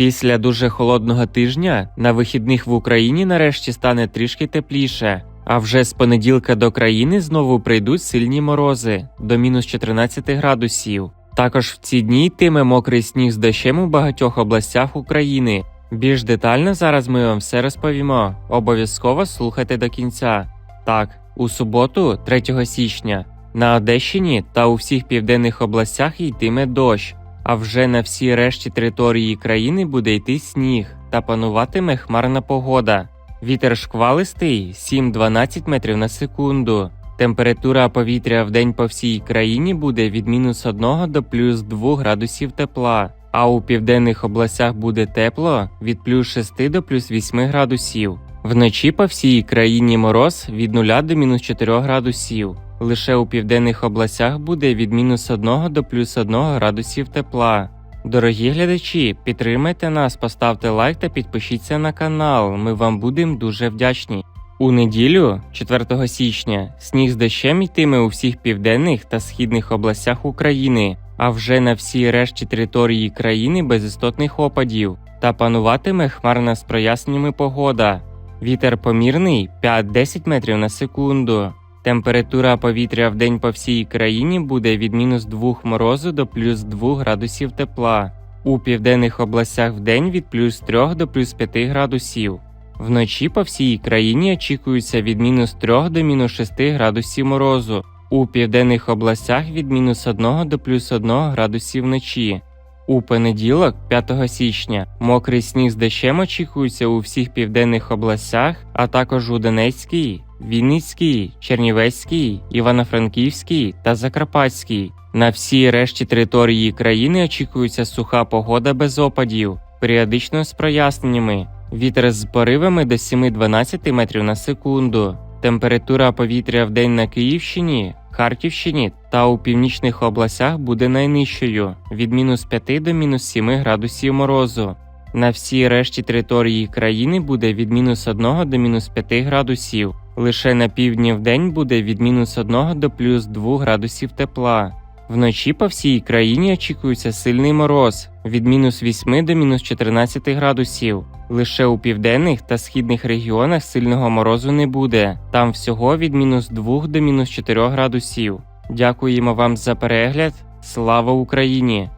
Після дуже холодного тижня на вихідних в Україні нарешті стане трішки тепліше. А вже з понеділка до країни знову прийдуть сильні морози до мінус 14 градусів. Також в ці дні йтиме мокрий сніг з дощем у багатьох областях України. Більш детально зараз ми вам все розповімо. Обов'язково слухайте до кінця. Так, у суботу, 3 січня, на Одещині та у всіх південних областях йтиме дощ, а вже на всій решті території країни буде йти сніг та пануватиме хмарна погода. Вітер шквалистий 7-12 метрів на секунду. Температура повітря в день по всій країні буде від мінус 1 до плюс 2 градусів тепла, а у південних областях буде тепло від плюс 6 до плюс 8 градусів. Вночі по всій країні мороз від 0 до мінус 4 градусів. Лише у південних областях буде від мінус 1 до плюс 1 градусів тепла. Дорогі глядачі, підтримайте нас, поставте лайк та підпишіться на канал. Ми вам будемо дуже вдячні. У неділю, 4 січня, сніг з дощем йтиме у всіх південних та східних областях України, а вже на всій решті території країни без істотних опадів, та пануватиме хмарна з проясненнями погода. Вітер помірний 5-10 метрів на секунду. Температура повітря в день по всій країні буде від мінус 2 морозу до плюс 2 градусів тепла. У південних областях в день від плюс 3 до плюс 5 градусів. Вночі по всій країні очікується від мінус 3 до мінус 6 градусів морозу. У південних областях від мінус 1 до плюс 1 градусів вночі. У понеділок, 5 січня, мокрий сніг з дощем очікується у всіх південних областях, а також у Донецькій, Вінницькій, Чернівецькій, Івано-Франківській та Закарпатській. На всій решті території країни очікується суха погода без опадів, періодично з проясненнями. Вітер з поривами до 7-12 метрів на секунду. Температура повітря в день на Київщині, Харківщині та у північних областях буде найнижчою від мінус 5 до мінус 7 градусів морозу. На всій решті території країни буде від мінус 1 до мінус 5 градусів. Лише на півдні в день буде від мінус 1 до плюс 2 градусів тепла. Вночі по всій країні очікується сильний мороз від мінус 8 до мінус 14 градусів. Лише у південних та східних регіонах сильного морозу не буде. Там всього від мінус 2 до мінус 4 градусів. Дякуємо вам за перегляд. Слава Україні!